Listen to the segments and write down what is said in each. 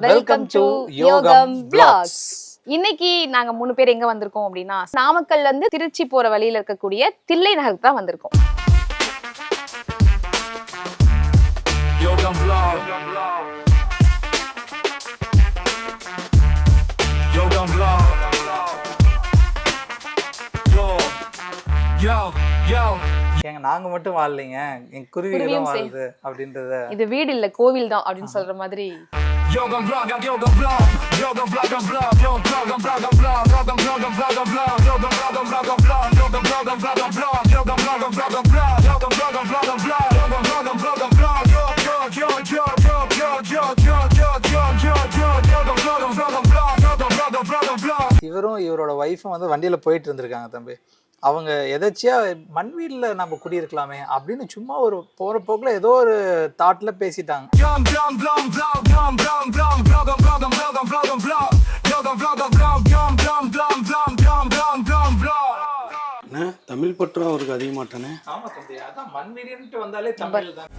Welcome to யோகம் blocks இன்னைக்கு நாங்க மூணு பேர் எங்க வந்திருக்கோம் அப்படின்னா நாமக்கல்ல இருந்து திருச்சி போற வழியில இருக்கக்கூடிய தில்லை நகருக்கு தான் வந்திருக்கோம். ஏங்க நாங்க மட்டும் வாழலைங்க. என் குருவியும் செய்- வாழுது அப்படின்றத. இது வீடு இல்ல கோவில் தான் அப்படின்னு சொல்ற மாதிரி. Yoga vlog, yoga vlog. Yoga vlog, vlog. Yoga vlog, vlog, vlog. Yoga vlog, vlog, vlog. Yoga vlog, vlog, vlog. Yoga vlog, vlog, vlog. Yoga vlog, vlog, vlog. Yoga vlog, vlog, vlog. Yoga vlog, vlog, vlog. Yo, yo, yo, yo, yo, yo, yo, yo, yo, yo, yo, yo. Yoga vlog, vlog, vlog. Yoga vlog, vlog, vlog. இவரும் இவரோட ஒய்ஃபும் வந்து வண்டியில போயிட்டு இருந்திருக்காங்க தம்பி அவங்க எதாச்சியா மண் வீட்ல நம்ம குடியிருக்கலாமே அப்படின்னு சும்மா ஒரு போற போக்குல ஏதோ ஒரு தாட்ல பேசிட்டாங்க பற்று அவருக்கு அதிகமாட்டானே. ஆமா தம்பி அதான் மண் வீடுன்ட்டு வந்தாலே தமிழ் தான்.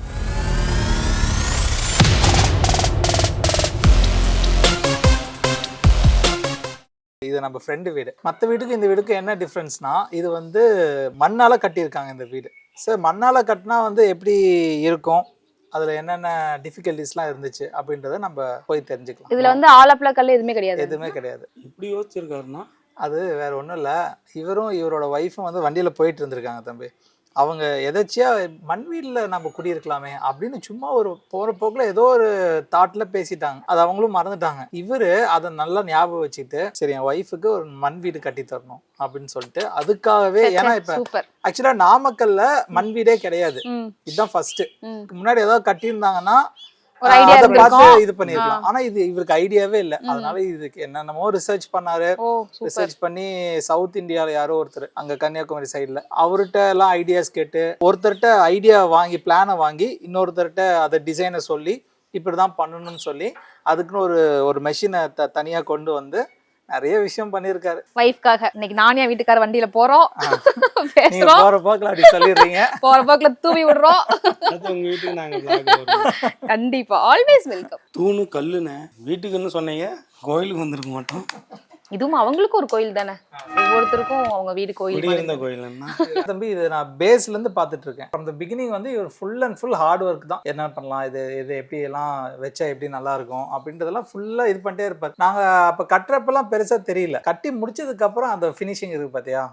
இது நம்ம ஃப்ரெண்டு வீடு. மற்ற வீட்டுக்கு இந்த வீட்டுக்கு என்ன டிஃப்ரென்ஸ்னா இது வந்து மண்ணால கட்டியிருக்காங்க இந்த வீடு. சார் மண்ணால கட்டினா வந்து எப்படி இருக்கும்? அதுல என்னென்ன டிஃபிகல்டிஸ்லாம் இருந்துச்சு அப்படின்றத நம்ம போய் தெரிஞ்சுக்கலாம். இதுல வந்து ஆலப்பழ கல் எதுவுமே கிடையாது. எதுவுமே கிடையாது. இப்படி யோசிச்சிருக்காருன்னா அது வேற ஒன்றும் இல்லை. இவரும் இவரோட ஒய்ஃபும் வந்து வண்டியில் போயிட்டு இருந்திருக்காங்க தம்பி. அவங்க எதாச்சியா மண் வீட்டில் நம்ம குடியிருக்கலாமே அப்படின்னு சும்மா ஒரு போகிற போக்கில் ஏதோ ஒரு தாட்டில் பேசிட்டாங்க. அது அவங்களும் மறந்துட்டாங்க. இவர் அதை நல்லா ஞாபகம் வச்சுக்கிட்டு சரி என் ஒய்ஃபுக்கு ஒரு மண் வீடு கட்டி தரணும் அப்படின்னு சொல்லிட்டு அதுக்காகவே ஏன்னா இப்போ சூப்பர். ஆக்சுவலாக நாமக்கல்ல மண் வீடே கிடையாது. இதுதான் ஃபர்ஸ்ட் முன்னாடி ஏதாவது கட்டியிருந்தாங்கன்னா அதை பார்த்து இருந்திருக்கும். இது பண்ணிருக்கலாம். ஆனா இது இவருக்கு ஐடியாவே இல்லை. அதனால இதுக்கு என்னென்னமோ ரிசர்ச் பண்ணாரு. ரிசர்ச் பண்ணி சவுத் இந்தியாவில் யாரோ ஒருத்தர் அங்கே கன்னியாகுமரி சைடில் அவர்கிட்ட எல்லாம் ஐடியாஸ் கேட்டு ஒருத்தர்கிட்ட ஐடியா வாங்கி பிளானை வாங்கி இன்னொருத்தர்கிட்ட அதை டிசைனை சொல்லி இப்படி தான் பண்ணணும்னு சொல்லி அதுக்குன்னு ஒரு ஒரு மெஷினை த தனியாக கொண்டு வந்து நிறைய விஷயம் பண்ணியிருக்காரு. வைஃப்காக இன்னைக்கு நானே என் வீட்டுக்கார வண்டியில போறோம். பேசுறோம். போற போக்கில் அப்படி சொல்லிடுறீங்க. போற போக்குல தூவி விடுறோம். உங்க வீட்டுக்கு நாங்க. கண்டிப்பா. ஆல்வேஸ் வெல்கம் தூணு கல்லுண்ணே வீட்டுக்குன்னு சொன்னீங்க கோயிலுக்கு வந்திருக்க மாட்டோம். இதுவும் அவங்களுக்கும் ஒரு கோயில் தானே? ஒவ்வொருத்தருக்கும் அவங்க வீடு கோயில். குடியிருந்த கோயிலுன்னா தம்பி இது நான் பேஸ்ல இருந்து பார்த்துட்டு இருக்கேன். ஃப்ரம் த பிகினிங் வந்து இவர் full and full hard work தான். என்ன பண்ணலாம்? இது இது எப்படி எல்லாம் வச்சா எப்படி நல்லா இருக்கும்? அப்படின்றதெல்லாம் ஃபுல்லா இது பண்ணிட்டே இருப்பார். நாங்க அப்ப கட்டுறப்பெல்லாம் பெருசா தெரியல. கட்டி முடிச்சதுக்கு அப்புறம் அந்த ஃபினிஷிங் இருக்கு பாத்தியா?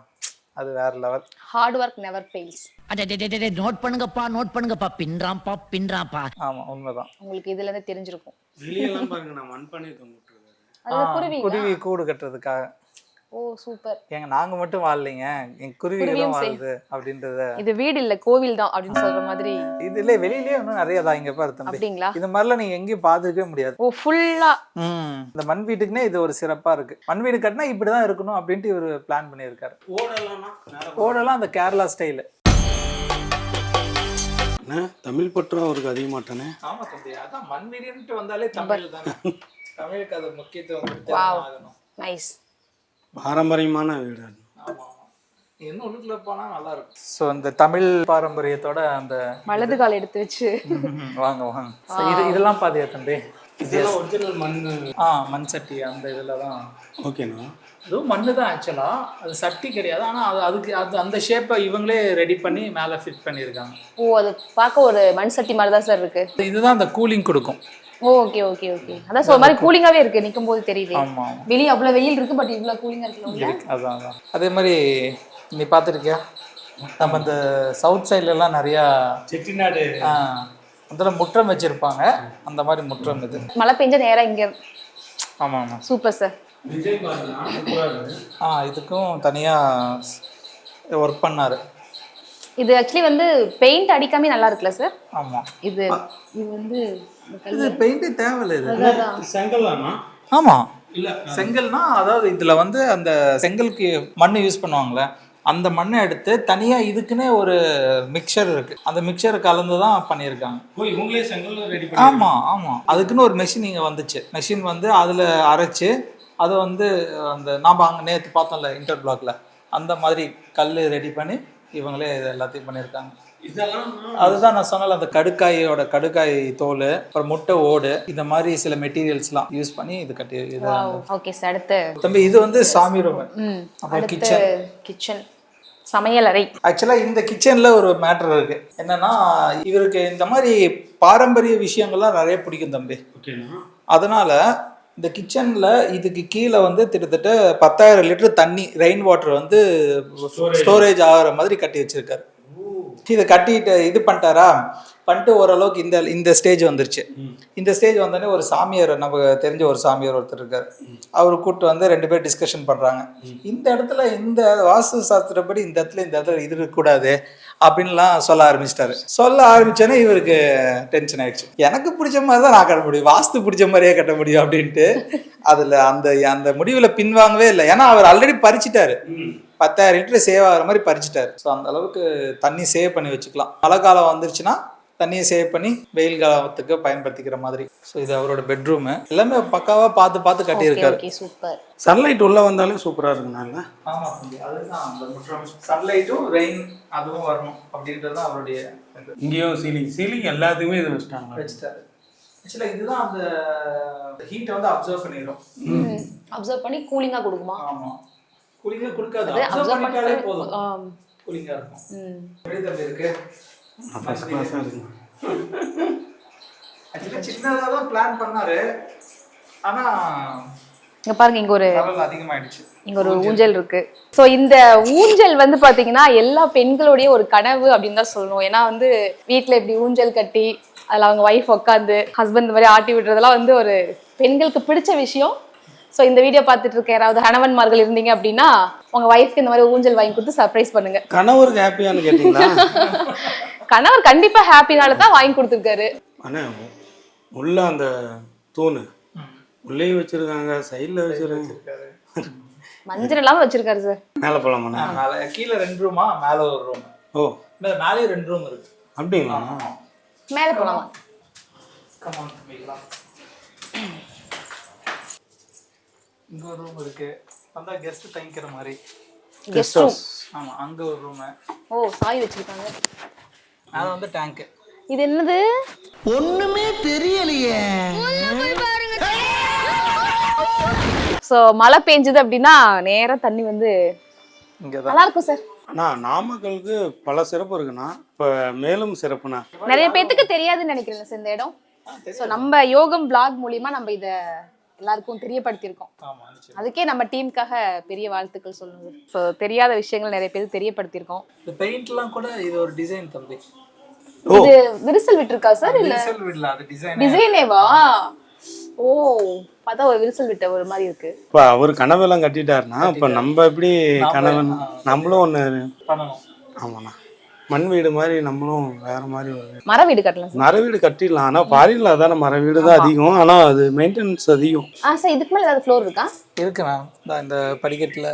அது வேற level hard work never fails அடடடடட, note பண்ணுங்கப்பா நோட் பண்ணுங்கப்பா. பின்றாம்பா பின்றாம்பா ஆமா உண்மைதான். உங்களுக்கு இதுல இருந்து தெரிஞ்சிருக்கும். வெளியெல்லாம் பாருங்க நான் மண் பண்ணி தொங்கிட்டு குருவி குருவி கூடு கட்டுறதுக்காக. ஓ சூப்பர். ஏங்க நாங்க மட்டும் வாழலைங்க. என் குருவிகளும் வாழுது அப்படின்றத. இது வீடு இல்ல கோவில் தான் அப்படின்னு சொல்ற மாதிரி. இதுல வெளியிலயே இன்னும் நிறைய தான் இங்க பாரு தம்பி. அப்படிங்களா? இது மாதிரிலாம் நீங்க எங்கேயும் பார்த்துக்கவே முடியாது. ஓ ஃபுல்லா ம். இந்த மண் வீட்டுக்குன்னே இது ஒரு சிறப்பா இருக்கு. மண் வீடு கட்டினா இப்படிதான் இருக்கணும் அப்படின்ட்டு இவர் பிளான் பண்ணியிருக்காரு. ஓடெல்லாம் அந்த கேரளா ஸ்டைலு அண்ணே தமிழ் பற்று அவருக்கு அதிகமாட்டானே? ஆமா தம்பி அதான் மண் வீடுன்ட்டு வந்தாலே தமிழ் தானே. தமிழுக்கு அது முக்கியத்துவம் நைஸ் பாரம்பரியமான வீடு இன்னும் உள்ளுக்குள்ள போனா நல்லா இருக்கும். ஸோ இந்த தமிழ் பாரம்பரியத்தோட அந்த வலது கால் எடுத்து வச்சு. வாங்க வாங்க. இது இதெல்லாம் பாத்தியா தம்பி? இதெல்லாம் ஒரிஜினல் மண் ஆ மண் சட்டி அந்த இதில் தான். ஓகேண்ணா அதுவும் மண்ணு தான் ஆக்சுவலாக அது சட்டி கிடையாது. ஆனால் அது அதுக்கு அது அந்த ஷேப்பை இவங்களே ரெடி பண்ணி மேலே ஃபிட் பண்ணியிருக்காங்க. ஓ அது பார்க்க ஒரு மண் சட்டி மாதிரி தான் சார் இருக்கு. இதுதான் அந்த கூலிங் கொடுக்கும். ஓகே ஓகே ஓகே அதான் சொல்ற மாதிரி கூலிங்காவே இருக்கு நிக்கும் போது தெரியுது. ஆமாம் ஆமாம் வெளிய அவ்வளவு வெயில் இருக்கு பட் இவ்வளவு கூலிங்கா உள்ள? அதான் அதான். அதே மாதிரி நீ பார்த்துருக்கியா? நம்ம இந்த சவுத் சைட்லலாம் நிறையா செட்டிநாடு. ஆ, அதில் முற்றம் வச்சுருப்பாங்க. அந்த மாதிரி முற்றம் இது. மழை பெஞ்சா நேரா இங்க. ஆமாம் ஆமாம் சூப்பர் சார் ஆ இதுக்கும் தனியாக ஒர்க் பண்ணார். இது ஆக்சுவலி வந்து பெயிண்ட் அடிக்காம நல்லா இருக்குல்ல சார் ஆமாம் இது இது வந்து இது பெயிண்டே தேவையில்லை இது. அதான். செங்கல் தானா ஆமாம் இல்ல செங்கல்னா அதாவது இதில் வந்து அந்த செங்கலுக்கு மண் யூஸ் பண்ணுவாங்கள்ல அந்த மண்ணை எடுத்து தனியாக இதுக்குன்னே ஒரு மிக்சர் இருக்குது அந்த மிக்சரை கலந்து தான் பண்ணியிருக்காங்க. ஓ இவங்களே செங்கல் ரெடி பண்ணி ஆமாம் ஆமாம் அதுக்குன்னு ஒரு மெஷின் இங்கே வந்துச்சு. மெஷின் வந்து அதில் அரைச்சு அதை வந்து அந்த நாம் அங்கே நேற்று பார்த்தோம்ல இன்டர் பிளாக்ல அந்த மாதிரி கல் ரெடி பண்ணி இவங்களே இது எல்லாத்தையும் பண்ணியிருக்காங்க. அதுதான் நான் சொன்னல அந்த கடுக்காயோட கடுக்காய் தோல் அப்புறம் முட்டை ஓடு இந்த மாதிரி சில மெட்டீரியல்ஸ்லாம் யூஸ் பண்ணி இது கட்டி இது ஓகே சார் அடுத்து. தம்பி இது வந்து சாமி ரூம். ம் அப்புறம் கிச்சன் கிச்சன் சமையல் அறை. ஆக்சுவலாக இந்த கிச்சனில் ஒரு மேட்டர் இருக்கு. என்னன்னா இவருக்கு இந்த மாதிரி பாரம்பரிய விஷயங்கள்லாம் நிறைய பிடிக்கும் தம்பி. ஓகேண்ணா. அதனால இந்த கிச்சனில் இதுக்கு கீழே வந்து கிட்டத்தட்ட பத்தாயிரம் லிட்டர் தண்ணி ரெயின் வாட்டர் வந்து ஸ்டோரேஜ் ஆகிற மாதிரி கட்டி வச்சிருக்காரு. இதை கட்டிட்டு இது பண்ணிட்டாரா? பண்ணிட்டு ஓரளவுக்கு இந்த இந்த ஸ்டேஜ் வந்துருச்சு. இந்த ஸ்டேஜ் வந்தோடனே ஒரு சாமியார் நமக்கு தெரிஞ்ச ஒரு சாமியார் ஒருத்தர் இருக்காரு. அவர் கூப்பிட்டு வந்து ரெண்டு பேர் டிஸ்கஷன் பண்ணுறாங்க இந்த இடத்துல இந்த வாஸ்து சாஸ்திரப்படி இந்த இடத்துல இந்த இடத்துல இது இருக்கக்கூடாது அப்படின்லாம் சொல்ல ஆரம்பிச்சிட்டாரு. சொல்ல ஆரம்பிச்சோன்னே இவருக்கு டென்ஷன் ஆயிடுச்சு. எனக்கு பிடிச்ச மாதிரி தான் நான் கட்ட முடியும். வாஸ்து பிடிச்ச மாதிரியே கட்ட முடியும் அப்படின்ட்டு அதில் அந்த அந்த முடிவில் பின்வாங்கவே இல்லை. ஏன்னா அவர் ஆல்ரெடி பறிச்சிட்டாரு. பத்தாயிரம் லிட்டர் சேவ் ஆகிற மாதிரி பறிச்சிட்டாரு. ஸோ அந்த அளவுக்கு தண்ணி சேவ் பண்ணி வச்சுக்கலாம். மழை காலம் வந்துருச்சுன்னா தண்ணியை சேவ் பண்ணி வெயில் காலத்துக்கு பயன்படுத்திக்கிற மாதிரி. ஸோ இது அவரோட பெட்ரூமு எல்லாமே பக்காவாக பார்த்து பார்த்து கட்டியிருக்காரு. சூப்பர் சன்லைட் உள்ள வந்தாலே சூப்பரா இருக்குண்ணா ஆமா தம்பி. அதுதான் அந்த சன்லைட்டும் ரெயின் அதுவும் வரணும் அப்படின்றது தான் அவருடைய. இங்கேயும் சீலிங் சீலிங் எல்லாத்துக்குமே இது வச்சிட்டாங்க. வச்சுட்டாரு. ஆக்சுவலாக இதுதான் அந்த ஹீட்டை வந்து அப்சர்வ் பண்ணிடும் அப்சர்வ் பண்ணி கூலிங்கா கொடுக்குமா? ஆமா. கூலிங்கே கொடுக்காது. அப்சர்வ் பண்ணிட்டாலே பண்ணி போதும். ஆம். கூலிங்காக இருக்கும். ம். எப்படி தம்பி இருக்கு? ஃபர்ஸ்ட் கிளாஸாக இருக்குண்ணா ஆக்சுவலாக சின்னதாக தான் பிளான் பண்ணாரு. ஆனா இங்க பாருங்க இங்க ஒரு இங்க ஒரு ஊஞ்சல். இருக்கு. சோ இந்த ஊஞ்சல் வந்து பாத்தீங்கன்னா எல்லா பெண்களுடைய ஒரு கனவு அப்படின்னு தான் சொல்லணும். ஏன்னா வந்து வீட்ல இப்படி ஊஞ்சல் கட்டி அதுல அவங்க ஒய்ஃப் உட்காந்து ஹஸ்பண்ட் மாதிரி ஆட்டி விடுறதெல்லாம் வந்து ஒரு பெண்களுக்கு பிடிச்ச விஷயம். சோ இந்த வீடியோ பார்த்துட்டு இருக்க யாராவது கணவன்மார்கள் இருந்தீங்க அப்படின்னா உங்க ஒய்ஃப்க்கு இந்த மாதிரி ஊஞ்சல் வாங்கி கொடுத்து சர்ப்ரைஸ் பண்ணுங்க. கணவருக்கு ஹாப்பியான்னு கேட்டிங்களா? கணவர் கண்டிப்பா ஹாப்பினால தான் வாங்கி கொடுத்துருக்காரு. அண்ணா உள்ள அந்த தூண். உள்ளேயும் வச்சிருக்காங்க சைடில் வச்சிருக்காங்க. மஞ்சள் இல்லாம வச்சிருக்காரு சார் மேலே போலாமாண்ணா மேலே கீழே ரெண்டு ரூமா மேலே ஒரு ரூம் ஓ. மேலேயும் ரெண்டு ரூம் இருக்கு. அப்படிங்களா? மேல போலாமா? கமான் இங்க ஒரு ரூம் இருக்கு. வந்தா கெஸ்ட் தங்கிக்கிற மாதிரி. கெஸ்ட் ரூம் ஆமா அங்க ஒரு ரூம் ஓ சாய் வச்சிருக்காங்க. அது வந்து டேங்க் இது என்னது? ஒண்ணுமே தெரியலையே. சோ மழை பெஞ்சது அப்படின்னா நேரா தண்ணி வந்து இங்க தான் நல்லா இருக்கும் சார். அண்ணா நாமக்கலுக்கு பல சிறப்பு இருக்குண்ணா. இப்போ மேலும் சிறப்புண்ணா. நிறைய பேத்துக்கு தெரியாதுன்னு நினைக்கிறேன் சார் இந்த இடம். சோ நம்ம யோகம் பிளாக் மூலியமா நம்ம இத எல்லாருக்கும் தெரியப்படுத்தியிருக்கோம். அதுக்கே நம்ம டீமுக்காக பெரிய வாழ்த்துக்கள் சொல்லுங்க ஸோ தெரியாத விஷயங்கள் நிறைய பேருக்கு தெரியப்படுத்தியிருக்கோம். இந்த பெயிண்ட்லாம் கூட இது ஒரு டிசைன் தம்பி. இது விரிசல் விட்டுருக்கா சார் இல்ல? டிசைன் விடல அது டிசைன் டிசைனேவா? ஓ பார்த்தா ஒரு விரிசல் விட்ட ஒரு மாதிரி இருக்கு. இப்போ அவர் கனவெல்லாம் கட்டிட்டாருன்னா இப்போ நம்ம எப்படி கனவு நம்மளும் ஒன்று பண்ணணும். ஆமாண்ணா. மண் வீடு மாதிரி நம்மளும் வேற மாதிரி ஒரு. மர வீடு கட்டலாம் சார். மர வீடு கட்டிடலாம். ஆனால் ஃபாரின்ல அதான மர வீடு தான் அதிகம். ஆனால் அது மெயின்டெனன்ஸ் அதிகம். ஆ சார் இதுக்கு மேல ஏதாவது ஃப்ளோர் இருக்கா? இருக்கு மேம் இந்த- இந்த படிக்கட்டுல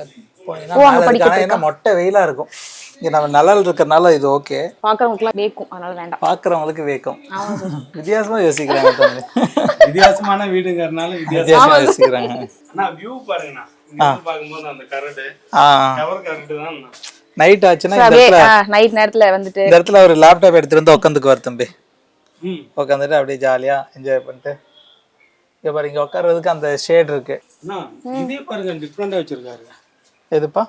போனீங்கன்னா ஆனா என்ன மொட்டை வெயிலா இருக்கும். இங்க நம்ம நிழல் இருக்கறனால இது ஓகே பாக்குறவங்களுக்குலாம் வேக்கும். அதனால வேண்டாம். பாக்குறவங்களுக்கு வேக்கும். வித்தியாசமா யோசிக்கிறாங்க தம்பி. வித்தியாசமான வீடுங்கிறதுனால வித்தியாசம் வித்தியாசமா யோசிக்கிறாங்க. ஆனால் வியூ பாருங்கண்ணா. இங்க இருந்து பார்க்கும்போது அந்த கரடு ஆ. கரண்ட் தான் நைட் ஆச்சுன்னா நைட் நேரத்துல வந்துட்டு இந்த இடத்துல ஒரு லேப்டாப் எடுத்துட்டு வந்து உட்காந்துக்குவார் தம்பி. ம். உட்காந்துட்டு அப்படியே ஜாலியா என்ஜாய் பண்ணிட்டு இங்க பாரு இங்க உட்கார்றதுக்கு அந்த ஷேட் இருக்கு. அண்ணா இதே பாருங்க டிஃப்ரெண்டாக வச்சிருக்காரு. எதுப்பா?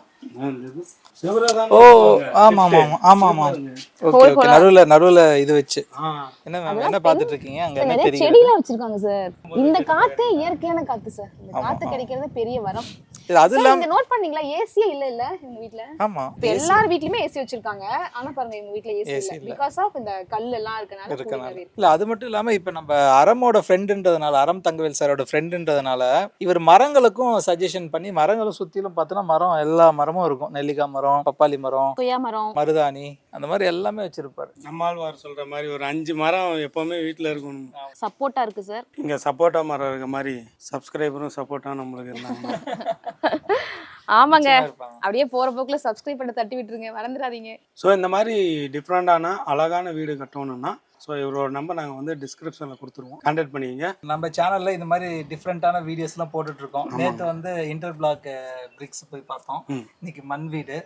ஓ ஆமா ஆமா ஆமா ஆமா ஓகே ஓகே நடுவுல நடுவுல இது வச்சு. என்ன மேம் என்ன பாத்துட்டு இருக்கீங்க? அங்க என்ன நிறைய தெரியுது? செடியெல்லாம் வச்சிருக்காங்க சார் இந்த காத்து இயற்கையான காத்து சார் இந்த காத்து கிடைக்கிறது பெரிய வரம். அது இல்லாம நோட் பண்ணீங்களா? ஏசியே இல்ல இல்ல எங்க வீட்ல. ஆமா இப்ப எல்லார் வீட்லயுமே ஏசி வச்சிருக்காங்க. ஆனா பாருங்க எங்க வீட்ல ஏசி இல்ல. பிகாஸ் ஆஃப் இந்த கல் எல்லாம் இருக்கனால. இருக்கனால. இல்ல அது மட்டும் இல்லாம இப்ப நம்ம அரமோட ஃப்ரெண்டுன்றதுனால அறம் தங்கவேல் சாரோட ஃப்ரெண்டுன்றதுனால இவர் மரங்களுக்கும் சஜஷன் பண்ணி மரங்களை சுத்திலும் பார்த்தோன்னா மரம் எல்லா மரமும் இருக்கும். நெல்லிக்காய் மரம் பப்பாளி மரம் கொய்யா மரம். மருதாணி அந்த மாதிரி எல்லாமே வச்சிருப்பாரு. நம்மாழ்வார் சொல்ற மாதிரி ஒரு அஞ்சு மரம் எப்பவுமே வீட்டில் இருக்கணும். சப்போர்ட்டா இருக்கு சார் இங்க சப்போட்டா மரம் இருக்க மாதிரி சப்ஸ்கிரைபரும் சப்போட்டா நம்மளுக்கு இருந்தாங்க. ஆமாங்க. அப்படியே போற போக்குல சப்ஸ்கிரைப் பண்ண தட்டி விட்டுருங்க மறந்துடாதீங்க. ஸோ இந்த மாதிரி டிஃப்ரெண்டான அழகான வீடு கட்டணும்னா ஸோ இவரோட நம்பர் நாங்கள் வந்து டிஸ்கிரிப்ஷனில் கொடுத்துருவோம். கான்டாக்ட் பண்ணிக்கங்க. நம்ம சேனல்ல இந்த மாதிரி டிஃப்ரெண்டான வீடியோஸ்லாம் போட்டுட்டு இருக்கோம். நேத்து வந்து இன்டர் பிளாக் பிரிக்ஸ் போய் பார்த்தோம். ம். இன்னைக்கு மண் வீடு.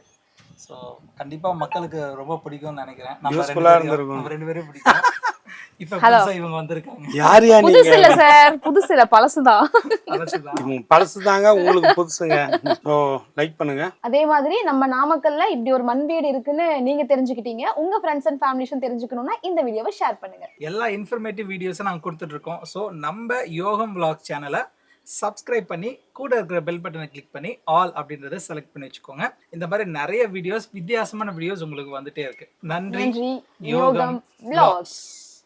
ஸோ கண்டிப்பா மக்களுக்கு ரொம்ப பிடிக்கும்னு நினைக்கிறேன். நம்ம ரெண்டு Useful-ஆ பேரையும் இருந்திருக்கும். நம்ம ரெண்டு பேரும் பிடிக்கும். இப்போ புதுசா இவங்க வந்திருக்காங்க. யார் யா புதுசு நீங்க? இல்ல சார் புதுசு இல்ல பழசுதான். பழசு தாங்க உங்களுக்கு புதுசுங்க. ஸோ லைக் பண்ணுங்க. அதே மாதிரி நம்ம நாமக்கல்ல இப்படி ஒரு மண் வீடு இருக்குன்னு நீங்க தெரிஞ்சுக்கிட்டீங்க. உங்க ஃப்ரெண்ட்ஸ் அண்ட் ஃபேமிலிஸும் தெரிஞ்சுக்கணும்னா இந்த வீடியோவை ஷேர் பண்ணுங்க. எல்லா இன்ஃபர்மேட்டிவ் வீடியோஸும் நாங்கள் கொடுத்துட்ருக்கோம் ஸோ நம்ம யோகம் vlog சேனலை சப்ஸ்கிரைப் பண்ணி கூட இருக்கிற பெல் பட்டனை கிளிக் பண்ணி ஆல் அப்படின்றத செலக்ட் பண்ணி வச்சுக்கோங்க. இந்த மாதிரி நிறைய வீடியோஸ் வித்தியாசமான வீடியோஸ் உங்களுக்கு வந்துட்டே இருக்கு. நன்றி. யோகம்